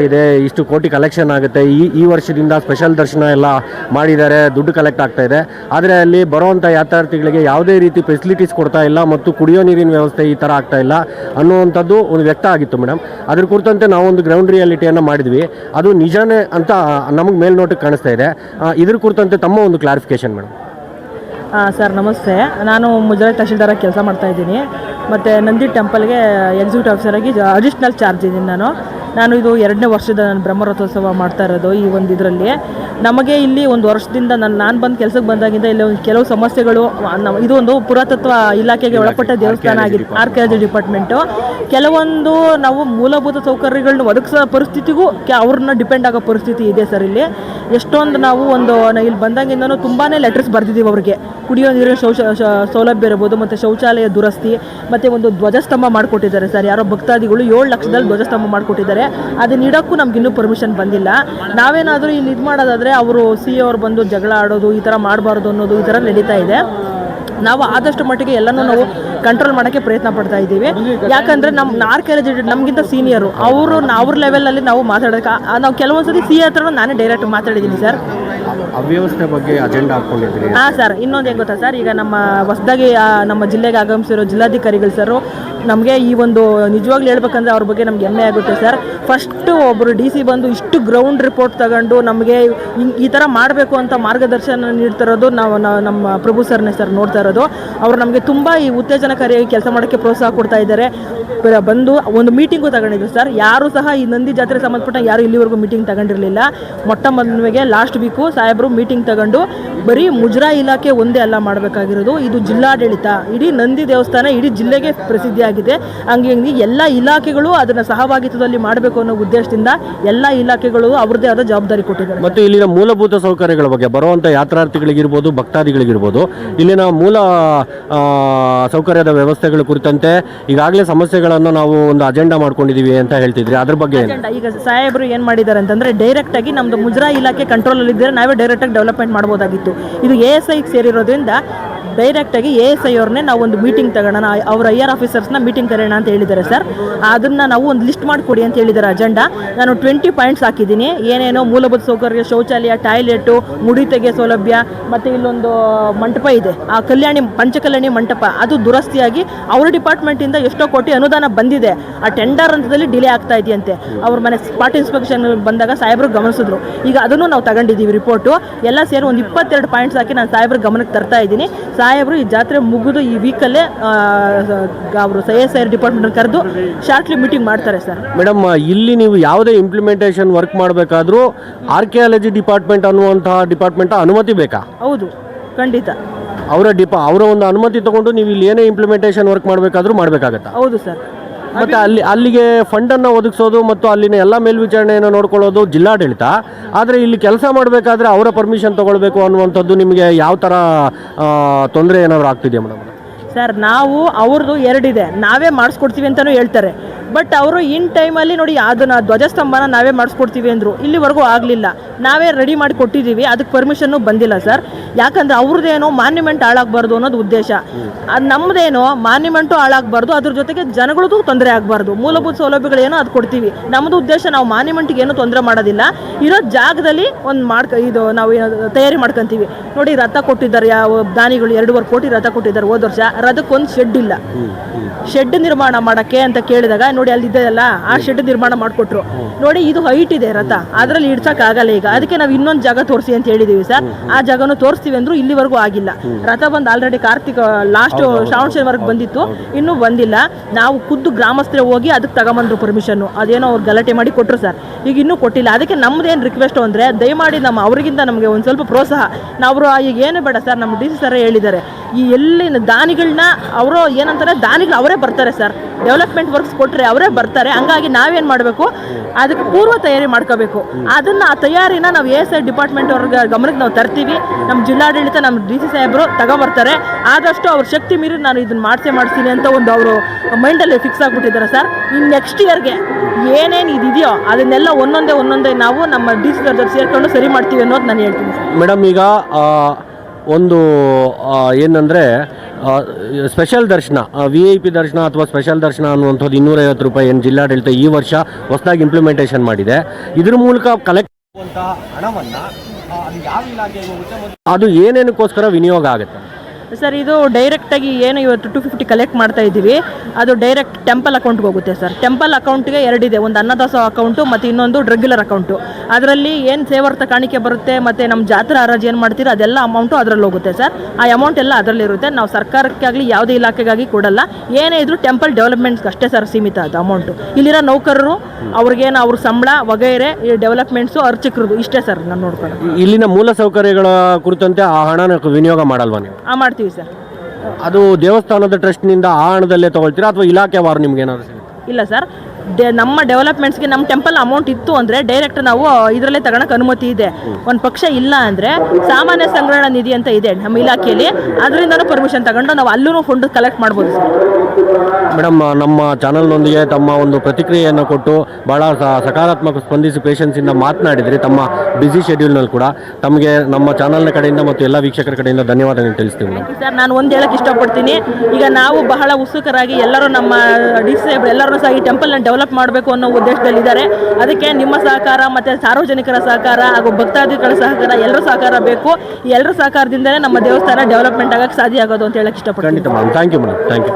ಇದೆ, ಇಷ್ಟು ಕೋಟಿ ಕಲೆಕ್ಷನ್ ಆಗುತ್ತೆ. ಈ ಈ ವರ್ಷದಿಂದ ಸ್ಪೆಷಲ್ ದರ್ಶನ ಎಲ್ಲ ಮಾಡಿದ್ದಾರೆ, ದುಡ್ಡು ಕಲೆಕ್ಟ್ ಆಗ್ತಾ ಇದೆ. ಆದರೆ ಅಲ್ಲಿ ಬರುವಂಥ ಯಾತ್ರಾರ್ಥಿಗಳಿಗೆ ಯಾವುದೇ ರೀತಿ ಫೆಸಿಲಿಟೀಸ್ ಕೊಡ್ತಾ ಇಲ್ಲ ಮತ್ತು ಕುಡಿಯೋ ನೀರಿನ ವ್ಯವಸ್ಥೆ ಈ ಥರ ಆಗ್ತಾ ಇಲ್ಲ ಅನ್ನುವಂಥದ್ದು ಒಂದು ವ್ಯಕ್ತ ಆಗಿತ್ತು ಮೇಡಮ್ ಅದ್ರ ಕುರಿತಂತೆ ನಾವು ಒಂದು ಗ್ರೌಂಡ್ ರಿಯಾಲಿಟಿಯನ್ನು ಮಾಡಿದ್ವಿ. ಅದು ನಿಜಾನೇ ಅಂತ ನಮಗೆ ಮೇಲ್ನೋಟಕ್ಕೆ ಕಾಣಿಸ್ತಾ ಇದೆ. ಇದ್ರ ಕುರಿತಂತೆ ತಮ್ಮ ಒಂದು ಕ್ಲಾರಿಫಿಕೇಶನ್ ಮೇಡಮ್ ಸರ್ ನಮಸ್ತೆ. ನಾನು ಮುಜರಾಯಿ ತಹಶೀಲ್ದಾರ ಕೆಲಸ ಮಾಡ್ತಾ ಇದ್ದೀನಿ. ಮತ್ತು ನಂದಿ ಟೆಂಪಲ್ಗೆ ಎಕ್ಸಿಕ್ಯೂಟಿವ್ ಆಫೀಸರಾಗಿ ಅಡಿಷ್ನಲ್ ಚಾರ್ಜ್ ಇದ್ದೀನಿ ನಾನು. ನಾನು ಇದು ಎರಡನೇ ವರ್ಷದ ನಾನು ಬ್ರಹ್ಮರಥೋತ್ಸವ ಮಾಡ್ತಾ ಇರೋದು ಈ ಒಂದು ಇದರಲ್ಲಿ. ನಮಗೆ ಇಲ್ಲಿ ಒಂದು ವರ್ಷದಿಂದ ನಾನು ನಾನು ಬಂದು ಕೆಲಸಕ್ಕೆ ಬಂದಾಗಿಂದ ಇಲ್ಲಿ ಒಂದು ಕೆಲವು ಸಮಸ್ಯೆಗಳು ನಮ್ಮ ಇದು ಒಂದು ಪುರಾತತ್ವ ಇಲಾಖೆಗೆ ಒಳಪಟ್ಟ ದೇವಸ್ಥಾನ ಆಗಿದೆ ಆರ್ಕಿಯಾಲಜಿ ಡಿಪಾರ್ಟ್ಮೆಂಟು ಕೆಲವೊಂದು ನಾವು ಮೂಲಭೂತ ಸೌಕರ್ಯಗಳನ್ನ ಒದಗಿಸೋ ಪರಿಸ್ಥಿತಿಗೂ ಅವ್ರನ್ನ ಡಿಪೆಂಡ್ ಆಗೋ ಪರಿಸ್ಥಿತಿ ಇದೆ ಸರ್ ಇಲ್ಲಿ. ಎಷ್ಟೊಂದು ನಾವು ಒಂದು ಇಲ್ಲಿ ಬಂದಾಗಿಂದನೂ ತುಂಬಾ ಲೆಟರ್ಸ್ ಬರ್ದಿದ್ದೀವಿ ಅವರಿಗೆ. ಕುಡಿಯೋ ನೀರಿನ ಶೌಚ ಸೌಲಭ್ಯ ಇರ್ಬೋದು ಮತ್ತು ಶೌಚಾಲಯ ದುರಸ್ತಿ ಮತ್ತು ಒಂದು ಧ್ವಜಸ್ತಂಭ ಮಾಡಿಕೊಟ್ಟಿದ್ದಾರೆ ಸರ್. ಯಾರೋ ಭಕ್ತಾದಿಗಳು ಏಳು ಲಕ್ಷದಲ್ಲಿ ಧ್ವಜಸ್ತಂಭ ಮಾಡಿಕೊಟ್ಟಿದ್ದಾರೆ. ಅದನ್ನ ಇಡೋಕ್ಕೂ ನಮ್ಗೆ ಇನ್ನೂ ಪರ್ಮಿಷನ್ ಬಂದಿಲ್ಲ. ನಾವೇನಾದರೂ ಇಲ್ಲಿ ಇದು ಮಾಡೋದಾದರೆ ಅವರು ಸಿ ಅವ್ರು ಬಂದು ಜಗಳ ಆಡೋದು ಈ ಥರ ಮಾಡಬಾರ್ದು ಅನ್ನೋದು ಈ ಥರ ನಡೀತಾ ಇದೆ. ನಾವು ಆದಷ್ಟು ಮಟ್ಟಿಗೆ ಎಲ್ಲನೂ ನಾವು ಕಂಟ್ರೋಲ್ ಮಾಡೋಕ್ಕೆ ಪ್ರಯತ್ನ ಪಡ್ತಾ ಇದ್ದೀವಿ. ಯಾಕಂದರೆ ನಮ್ಮ ಆರ್ಕಿಯಾಲಜಿ ನಮಗಿಂತ ಸೀನಿಯರು ಅವರು ಅವ್ರ ಲೆವೆಲಲ್ಲಿ ನಾವು ಮಾತಾಡೋಕೆ ನಾವು ಕೆಲವೊಂದ್ಸತಿ ಸಿ ಹತ್ರ ನಾನೇ ಡೈರೆಕ್ಟ್ ಮಾತಾಡಿದ್ದೀನಿ ಸರ್ ಅವ್ಯವಸ್ಥೆ ಬಗ್ಗೆ ಅಜೆಂಡಾ ಹಾಕೊಂಡಿದ್ದೀನಿ ಹಾಂ ಸರ್ ಇನ್ನೊಂದು ಏನು ಗೊತ್ತಾ ಸರ್ ಈಗ ನಮ್ಮ ಹೊಸದಾಗಿ ನಮ್ಮ ಜಿಲ್ಲೆಗೆ ಆಗಮಿಸಿರೋ ಜಿಲ್ಲಾಧಿಕಾರಿಗಳು ಸರ್ ನಮಗೆ ಈ ಒಂದು ನಿಜವಾಗ್ಲೂ ಹೇಳ್ಬೇಕಂದ್ರೆ ಅವ್ರ ಬಗ್ಗೆ ನಮ್ಗೆ ಹೆಮ್ಮೆ ಆಗುತ್ತೆ ಸರ್ ಫಸ್ಟು ಒಬ್ಬರು ಡಿ ಸಿ ಬಂದು ಇಷ್ಟು ಗ್ರೌಂಡ್ ರಿಪೋರ್ಟ್ ತಗೊಂಡು ನಮಗೆ ಈ ಥರ ಮಾಡಬೇಕು ಅಂತ ಮಾರ್ಗದರ್ಶನ ನೀಡ್ತಿರೋದು ನಾವು ನಮ್ಮ ಪ್ರಭು ಸರ್ನೇ ಸರ್ ನೋಡ್ತಾ ಇರೋದು. ಅವರು ನಮಗೆ ತುಂಬ ಈ ಉತ್ತೇಜನಕಾರಿಯಾಗಿ ಕೆಲಸ ಮಾಡೋಕ್ಕೆ ಪ್ರೋತ್ಸಾಹ ಕೊಡ್ತಾ ಇದ್ದಾರೆ. ಬಂದು ಒಂದು ಮೀಟಿಂಗು ತಗೊಂಡಿದ್ರು ಸರ್. ಯಾರು ಸಹ ಈ ನಂದಿ ಜಾತ್ರೆ ಸಂಬಂಧಪಟ್ಟ ಯಾರು ಇಲ್ಲಿವರೆಗೂ ಮೀಟಿಂಗ್ ತಗೊಂಡಿರಲಿಲ್ಲ. ಮೊಟ್ಟ ಮೊದಲಿಗೆ ಲಾಸ್ಟ್ ವೀಕು ಸಾಹೇಬರು ಮೀಟಿಂಗ್ ತಗೊಂಡು ಬರೀ ಮುಜರಾ ಇಲಾಖೆ ಒಂದೇ ಅಲ್ಲ ಮಾಡಬೇಕಾಗಿರೋದು. ಇದು ಜಿಲ್ಲಾಡಳಿತ. ಇಡೀ ನಂದಿ ದೇವಸ್ಥಾನ ಇಡೀ ಜಿಲ್ಲೆಗೆ ಪ್ರಸಿದ್ಧಿಯಾಗಿದೆ. ಹಂಗೆ ಎಲ್ಲ ಇಲಾಖೆಗಳು ಅದನ್ನು ಸಹಭಾಗಿತ್ವದಲ್ಲಿ ಮಾಡಬೇಕು ಅನ್ನೋ ಉದ್ದೇಶದಿಂದ ಎಲ್ಲ ಇಲಾಖೆಗಳು ಅವ್ರದ್ದೇ ಆದ ಜವಾಬ್ದಾರಿ ಕೊಟ್ಟಿದ್ದಾರೆ. ಮತ್ತು ಇಲ್ಲಿನ ಮೂಲಭೂತ ಸೌಕರ್ಯಗಳ ಬಗ್ಗೆ ಬರುವಂಥ ಯಾತ್ರಾರ್ಥಿಗಳಿಗಿರ್ಬೋದು ಭಕ್ತಾದಿಗಳಿಗಿರ್ಬೋದು ಇಲ್ಲಿನ ಮೂಲ ಸೌಕರ್ಯದ ವ್ಯವಸ್ಥೆಗಳ ಕುರಿತಂತೆ ಈಗಾಗಲೇ ಸಮಸ್ಯೆಗಳನ್ನು ನಾವು ಒಂದು ಅಜೆಂಡಾ ಮಾಡ್ಕೊಂಡಿದ್ದೀವಿ ಅಂತ ಹೇಳ್ತಿದ್ರಿ. ಅದ್ರ ಬಗ್ಗೆ ಈಗ ಸಾಹೇಬರು ಏನು ಮಾಡಿದ್ದಾರೆ ಅಂತಂದ್ರೆ ಡೈರೆಕ್ಟ್ ಆಗಿ ನಮ್ದು ಮುಜ್ರಾ ಇಲಾಖೆ ಕಂಟ್ರೋಲ್ ಅಲ್ಲಿ ಇದ್ದರೆ ನಾವೇ ಡೈರೆಕ್ಟ್ ಆಗಿ ಡೆವಲಪ್ಮೆಂಟ್ ಮಾಡ್ಬೋದಾಗಿತ್ತು. ಇದು ಎ ಎಸ್ ಐಗೆ ಸೇರಿರೋದ್ರಿಂದ ಡೈರೆಕ್ಟ್ ಆಗಿ ಎ ಎಸ್ ಐ ಅವ್ರನ್ನೇ ನಾವು ಒಂದು ಮೀಟಿಂಗ್ ತಗೋಣ, ಅವ್ರ ಐ ಆರ್ ಆಫೀಸರ್ಸ್ನ ಮೀಟಿಂಗ್ ಕರೆಯೋಣ ಅಂತ ಹೇಳಿದ್ದಾರೆ ಸರ್. ಅದನ್ನ ನಾವು ಒಂದು ಲಿಸ್ಟ್ ಮಾಡಿಕೊಡಿ ಅಂತ ಹೇಳಿದ್ದಾರೆ ಅಜೆಂಡಾ. ನಾನು ಟ್ವೆಂಟಿ ಪಾಯಿಂಟ್ಸ್ ಹಾಕಿದ್ದೀನಿ. ಏನೇನೋ ಮೂಲಭೂತ ಸೌಕರ್ಯ, ಶೌಚಾಲಯ, ಟಾಯ್ಲೆಟು, ಮುಡಿ ತೆಗೆ ಸೌಲಭ್ಯ, ಮತ್ತು ಇಲ್ಲೊಂದು ಮಂಟಪ ಇದೆ. ಆ ಕಲ್ಯಾಣಿ, ಪಂಚಕಲ್ಯಾಣಿ ಮಂಟಪ, ಅದು ದುರಸ್ತಿಯಾಗಿ ಅವ್ರ ಡಿಪಾರ್ಟ್ಮೆಂಟಿಂದ ಎಷ್ಟೋ ಕೋಟಿ ಅನುದಾನ ಬಂದಿದೆ. ಆ ಟೆಂಡರ್ ಹಂತದಲ್ಲಿ ಡಿಲೇ ಆಗ್ತಾ ಇದೆಯಂತೆ. ಅವ್ರ ಮನೆ ಸ್ಪಾಟ್ ಇನ್ಸ್ಪೆಕ್ಷನ್ ಬಂದಾಗ ಸಾಹೇಬರು ಗಮನಿಸಿದ್ರು. ಈಗ ಅದನ್ನು ನಾವು ತಗೊಂಡಿದ್ದೀವಿ ರಿಪೋರ್ಟು ಎಲ್ಲ ಸೇರಿ ಒಂದು ಇಪ್ಪತ್ತೆರಡು ಪಾಯಿಂಟ್ಸ್ ಹಾಕಿ ನಾನು ಸಾಹೇಬ್ರ ಗಮನಕ್ಕೆ ತರ್ತಾ ಇದ್ದೀನಿ. ಸಾಹೇಬರು ಈ ಜಾತ್ರೆ ಮುಗಿದು ಈ ವೀಕಲ್ಲೇ ಅವರು ಸೈ ಎಸ್ ಐ ಡಿಪಾರ್ಟ್ಮೆಂಟ್ ಕರೆದು ಶಾರ್ಟ್ಲಿ ಮೀಟಿಂಗ್ ಮಾಡ್ತಾರೆ ಸರ್. ಮೇಡಮ್ ಇಲ್ಲಿ ನೀವು ಯಾವುದೇ ಇಂಪ್ಲಿಮೆಂಟೇಷನ್ ವರ್ಕ್ ಮಾಡಬೇಕಾದ್ರೂ ಆರ್ಕಿಯಾಲಜಿ ಡಿಪಾರ್ಟ್ಮೆಂಟ್ ಅನ್ನುವಂತಹ ಡಿಪಾರ್ಟ್ಮೆಂಟ್ ಅನುಮತಿ ಬೇಕಾ? ಹೌದು ಖಂಡಿತ. ಅವರ ಡಿಪಾ ಅವರ ಒಂದು ಅನುಮತಿ ತಗೊಂಡು ನೀವು ಇಲ್ಲಿ ಏನೇ ಇಂಪ್ಲಿಮೆಂಟೇಷನ್ ವರ್ಕ್ ಮಾಡಬೇಕಾದ್ರೂ ಮಾಡಬೇಕಾಗತ್ತಾ? ಹೌದು ಸರ್. ಮತ್ತೆ ಅಲ್ಲಿ ಅಲ್ಲಿಗೆ ಫಂಡನ್ನು ಒದಗಿಸೋದು ಮತ್ತು ಅಲ್ಲಿನ ಎಲ್ಲ ಮೇಲ್ವಿಚಾರಣೆಯನ್ನು ನೋಡ್ಕೊಳ್ಳೋದು ಜಿಲ್ಲಾಡಳಿತ. ಆದರೆ ಇಲ್ಲಿ ಕೆಲಸ ಮಾಡಬೇಕಾದ್ರೆ ಅವರ ಪರ್ಮಿಷನ್ ತಗೊಳ್ಬೇಕು ಅನ್ನುವಂಥದ್ದು ನಿಮಗೆ ಯಾವ ಥರ ತೊಂದರೆ ಏನಾದರೂ ಆಗ್ತಿದೆಯಾ ಮೇಡಮ್ ಸರ್ ನಾವು ಅವ್ರದ್ದು ಎರಡಿದೆ. ನಾವೇ ಮಾಡಿಸ್ಕೊಡ್ತೀವಿ ಅಂತಲೂ ಹೇಳ್ತಾರೆ. ಬಟ್ ಅವರು ಇನ್ ಟೈಮಲ್ಲಿ ನೋಡಿ ಅದನ್ನು ಧ್ವಜಸ್ತಂಭನ ನಾವೇ ಮಾಡಿಸ್ಕೊಡ್ತೀವಿ ಅಂದರು. ಇಲ್ಲಿವರೆಗೂ ಆಗಲಿಲ್ಲ. ನಾವೇ ರೆಡಿ ಮಾಡಿ ಕೊಟ್ಟಿದ್ದೀವಿ. ಅದಕ್ಕೆ ಪರ್ಮಿಷನ್ನು ಬಂದಿಲ್ಲ ಸರ್ ಯಾಕಂದರೆ ಅವ್ರದ್ದೇನೋ ಮಾನ್ಯುಮೆಂಟ್ ಹಾಳಾಗಬಾರ್ದು ಅನ್ನೋದು ಉದ್ದೇಶ. ಅದು ನಮ್ಮದೇನೋ ಮಾನ್ಯುಮೆಂಟು ಹಾಳಾಗಬಾರ್ದು. ಅದ್ರ ಜೊತೆಗೆ ಜನಗಳದ್ದು ತೊಂದರೆ ಆಗಬಾರ್ದು. ಮೂಲಭೂತ ಸೌಲಭ್ಯಗಳೇನೋ ಅದು ಕೊಡ್ತೀವಿ. ನಮ್ಮದು ಉದ್ದೇಶ ನಾವು ಮಾನ್ಯುಮೆಂಟ್ಗೆ ಏನೂ ತೊಂದರೆ ಮಾಡೋದಿಲ್ಲ. ಇರೋ ಜಾಗದಲ್ಲಿ ಒಂದು ಮಾಡ್ಕ ಇದು ನಾವು ಏನು ತಯಾರಿ ಮಾಡ್ಕೊಂತೀವಿ. ನೋಡಿ ರಥ ಕೊಟ್ಟಿದ್ದಾರೆ. ಯಾವ ದಾನಿಗಳು ಎರಡೂವರೆ ಕೋಟಿ ರಥ ಕೊಟ್ಟಿದ್ದಾರೆ ಹೋದ ವರ್ಷ. ರಥಕ್ಕೊಂದು ಶೆಡ್ ಇಲ್ಲ. ಶೆಡ್ ನಿರ್ಮಾಣ ಮಾಡೋಕ್ಕೆ ಅಂತ ಕೇಳಿದಾಗ ನೋಡಿ ಅಲ್ಲಿ ಇದೆಯಲ್ಲ ಆ ಶೆಡ್ ನಿರ್ಮಾಣ ಮಾಡಿಕೊಟ್ರು. ನೋಡಿ ಇದು ಹೈಟ್ ಇದೆ ರಥ ಅದರಲ್ಲಿ ಇಡ್ಸಕ್ ಆಗಲ್ಲ ಈಗ. ಅದಕ್ಕೆ ನಾವು ಇನ್ನೊಂದು ಜಾಗ ತೋರಿಸಿ ಅಂತ ಹೇಳಿದೀವಿ ಸರ್. ಆ ಜಾಗನೂ ತೋರಿಸ್ತೀವಿ ಅಂದ್ರು ಇಲ್ಲಿವರೆಗೂ ಆಗಿಲ್ಲ. ರಥ ಬಂದು ಆಲ್ರೆಡಿ ಕಾರ್ತಿಕ ಲಾಸ್ಟ್ ಶ್ರಾವಣ ಶನಿವಾರಕ್ಕೆ ಬಂದಿತ್ತು. ಇನ್ನೂ ಬಂದಿಲ್ಲ. ನಾವು ಖುದ್ದು ಗ್ರಾಮಸ್ಥರೇ ಹೋಗಿ ಅದಕ್ಕೆ ತಗೊಂಬಂದ್ರು ಪರ್ಮಿಷನ್ ಅದೇನೋ ಅವ್ರು ಗಲಾಟೆ ಮಾಡಿ ಕೊಟ್ಟರು ಸರ್. ಈಗ ಇನ್ನೂ ಕೊಟ್ಟಿಲ್ಲ. ಅದಕ್ಕೆ ನಮ್ದೇನು ರಿಕ್ವೆಸ್ಟ್ ಅಂದರೆ ದಯಮಾಡಿ ನಮ್ಮ ಅವರಿಗಿಂತ ನಮಗೆ ಒಂದು ಸ್ವಲ್ಪ ಪ್ರೋತ್ಸಾಹ. ನಾವು ಈಗ ಏನು ಬೇಡ ಸರ್ ನಮ್ಮ ಡಿ ಸಿ ಸರ್ ಹೇಳಿದ್ದಾರೆ. ಈ ಎಲ್ಲಿನ ದಾನಿಗಳನ್ನ ಅವರು ಏನಂತಾರೆ ದಾನಿಗಳು ಅವರೇ ಬರ್ತಾರೆ ಸರ್. ಡೆವಲಪ್ಮೆಂಟ್ ವರ್ಕ್ಸ್ ಕೊಟ್ಟರೆ ಅವರೇ ಬರ್ತಾರೆ. ಹಂಗಾಗಿ ನಾವೇನು ಮಾಡಬೇಕು? ಅದಕ್ಕೆ ಪೂರ್ವ ತಯಾರಿ ಮಾಡ್ಕೋಬೇಕು. ಅದನ್ನು ಆ ತಯಾರಿನ ನಾವು ಎ ಎಸ್ ಐ ಡಿಪಾರ್ಟ್ಮೆಂಟ್ ಅವ್ರಿಗೆ ಗಮನಕ್ಕೆ ನಾವು ತರ್ತೀವಿ. ನಮ್ಮ ಜಿಲ್ಲಾಡಳಿತ, ನಮ್ಮ ಡಿ ಸಿ ಸಾಹೇಬರು ತಗೊಬರ್ತಾರೆ. ಆದಷ್ಟು ಅವ್ರ ಶಕ್ತಿ ಮೀರಿ ನಾನು ಇದನ್ನು ಮಾಡಿಸೇ ಮಾಡ್ತೀನಿ ಅಂತ ಒಂದು ಅವರು ಮೈಂಡಲ್ಲಿ ಫಿಕ್ಸ್ ಆಗಿಬಿಟ್ಟಿದ್ದಾರೆ ಸರ್. ಇನ್ನು ನೆಕ್ಸ್ಟ್ ಇಯರ್ಗೆ ಏನೇನು ಇದಿದೆಯೋ ಅದನ್ನೆಲ್ಲ ಒಂದೊಂದೇ ಒಂದೊಂದೇ ನಾವು ನಮ್ಮ ಡಿ ಸಿ ಸೇರ್ಕೊಂಡು ಸರಿ ಮಾಡ್ತೀವಿ ಅನ್ನೋದು ನಾನು ಹೇಳ್ತೀನಿ ಮೇಡಮ್, ಈಗ ಒಂದು ಏನಂದರೆ ಸ್ಪೆಷಲ್ ದರ್ಶನ ವಿ ಐ ಪಿ ದರ್ಶನ ಅಥವಾ ಸ್ಪೆಷಲ್ ದರ್ಶನ ಅನ್ನುವಂಥದ್ದು ಇನ್ನೂರೈವತ್ತು ರೂಪಾಯಿ ಏನು ಜಿಲ್ಲಾಡಳಿತ ಈ ವರ್ಷ ಹೊಸದಾಗಿ ಇಂಪ್ಲಿಮೆಂಟೇಷನ್ ಮಾಡಿದೆ. ಇದ್ರ ಮೂಲಕ ಕಲೆಕ್ಟ್ ಹಣವನ್ನು ಅದು ಏನೇನಕ್ಕೋಸ್ಕರ ವಿನಿಯೋಗ ಆಗುತ್ತೆ? ಸರ್ ಇದು ಡೈರೆಕ್ಟಾಗಿ ಏನು ಇವತ್ತು ಟು ಫಿಫ್ಟಿ ಕಲೆಕ್ಟ್ ಮಾಡ್ತಾ ಇದ್ದೀವಿ. ಅದು ಡೈರೆಕ್ಟ್ ಟೆಂಪಲ್ ಅಕೌಂಟ್ಗೆ ಹೋಗುತ್ತೆ ಸರ್. ಟೆಂಪಲ್ ಅಕೌಂಟ್ಗೆ ಎರಡಿದೆ. ಒಂದು ಅನ್ನದಾಸೋ ಅಕೌಂಟು ಮತ್ತು ಇನ್ನೊಂದು ರೆಗ್ಯುಲರ್ ಅಕೌಂಟು ಅದರಲ್ಲಿ ಏನು ಸೇವಾರ್ಥ ಕಾಣಿಕೆ ಬರುತ್ತೆ ಮತ್ತು ನಮ್ಮ ಜಾತ್ರಾ ಹರಾಜು ಏನು ಮಾಡ್ತೀರೋ ಅದೆಲ್ಲ ಅಮೌಂಟು ಅದರಲ್ಲಿ ಹೋಗುತ್ತೆ ಸರ್. ಆ ಅಮೌಂಟ್ ಎಲ್ಲ ಅದರಲ್ಲಿರುತ್ತೆ. ನಾವು ಸರ್ಕಾರಕ್ಕಾಗಲಿ ಯಾವುದೇ ಇಲಾಖೆಗಾಗಿ ಕೊಡಲ್ಲ. ಏನೇ ಇದ್ರೂ ಟೆಂಪಲ್ ಡೆವಲಪ್ಮೆಂಟ್ಸ್ಗೆ ಅಷ್ಟೇ ಸರ್ ಸೀಮಿತ ಅದು ಅಮೌಂಟು ಇಲ್ಲಿರೋ ನೌಕರರು ಅವ್ರಿಗೇನು ಅವ್ರ ಸಂಬಳ ವಗೈರೆ ಈ ಡೆವಲಪ್ಮೆಂಟ್ಸು ಅರ್ಚಕರದು ಇಷ್ಟೇ ಸರ್ ನಾನು ನೋಡ್ಕೊಂಡು ಇಲ್ಲಿನ ಮೂಲ ಸೌಕರ್ಯಗಳ ಕುರಿತಂತೆ ಆ ಹಣನ ವಿನಿಯೋಗ ಮಾಡಲ್ವಾ ನೀವು? ಆ ಮಾಡ್ತೀವಿ. ಸರ್. ಅದು ದೇವಸ್ಥಾನದ ಟ್ರಸ್ಟ್ನಿಂದ ಆ ಹಣದಲ್ಲೇ ತಗೊಳ್ತೀರಾ ಅಥವಾ ಇಲಾಖೆ ವಾರು ನಿಮ್ಗೆ ಏನಾದ್ರು ಸಿಗುತ್ತೆ? ಇಲ್ಲ ಸರ್. ನಮ್ಮ ಡೆವಲಪ್ಮೆಂಟ್ಸ್ಗೆ ನಮ್ಮ ಟೆಂಪಲ್ ಅಮೌಂಟ್ ಇತ್ತು ಅಂದರೆ ಡೈರೆಕ್ಟ್ ನಾವು ಇದರಲ್ಲೇ ತಗೊಳಕ್ಕೆ ಅನುಮತಿ ಇದೆ. ಒಂದು ಪಕ್ಷ ಇಲ್ಲ ಅಂದರೆ ಸಾಮಾನ್ಯ ಸಂಗ್ರಹಣಾ ನಿಧಿ ಅಂತ ಇದೆ ನಮ್ಮ ಇಲಾಖೆಯಲ್ಲಿ. ಅದರಿಂದನೂ ಪರ್ಮಿಷನ್ ತಗೊಂಡು ನಾವು ಅಲ್ಲೂ ಫಂಡ್ ಕಲೆಕ್ಟ್ ಮಾಡ್ಬೋದು ಸರ್. ಮೇಡಮ್ ನಮ್ಮ ಚಾನಲ್ನೊಂದಿಗೆ ತಮ್ಮ ಒಂದು ಪ್ರತಿಕ್ರಿಯೆಯನ್ನು ಕೊಟ್ಟು ಭಾಳ ಸಕಾರಾತ್ಮಕ ಸ್ಪಂದಿಸಿ ಪೇಷನ್ಸಿಂದ ಮಾತನಾಡಿದರೆ. ತಮ್ಮ ಬ್ಯುಸಿ ಶೆಡ್ಯೂಲ್ನಲ್ಲಿ ಕೂಡ. ತಮಗೆ ನಮ್ಮ ಚಾನಲ್ನ ಕಡೆಯಿಂದ ಮತ್ತು ಎಲ್ಲ ವೀಕ್ಷಕರ ಕಡೆಯಿಂದ ಧನ್ಯವಾದಗಳು ತಿಳಿಸ್ತೀವಿ ಮೇಡಮ್. ಸರ್ ನಾನು ಒಂದು ಹೇಳಕ್ಕೆ ಇಷ್ಟಪಡ್ತೀನಿ. ಈಗ ನಾವು ಬಹಳ ಉತ್ಸುಕರಾಗಿ ಎಲ್ಲರೂ ನಮ್ಮ ಡಿಸೇಬಲ್ ಎಲ್ಲರೂ ಸಹ ಈ ಟೆಂಪಲ್ನ ಡೆವಲಪ್ ಮಾಡಬೇಕು ಅನ್ನೋ ಉದ್ದೇಶದಲ್ಲಿದ್ದಾರೆ. ಅದಕ್ಕೆ ನಿಮ್ಮ ಸಹಕಾರ ಮತ್ತು ಸಾರ್ವಜನಿಕರ ಸಹಕಾರ ಹಾಗೂ ಭಕ್ತಾದಿಗಳ ಸಹಕಾರ ಎಲ್ಲರ ಸಹಕಾರ ಬೇಕು. ಎಲ್ಲರ ಸಹಕಾರದಿಂದಲೇ ನಮ್ಮ ದೇವಸ್ಥಾನ ಡೆವಲಪ್ಮೆಂಟ್ ಆಗಕ್ಕೆ ಸಾಧ್ಯ ಆಗೋದು ಅಂತ ಹೇಳಕ್ಕೆ ಇಷ್ಟಪಡ್ತೀನಿ. Thank you madam thank you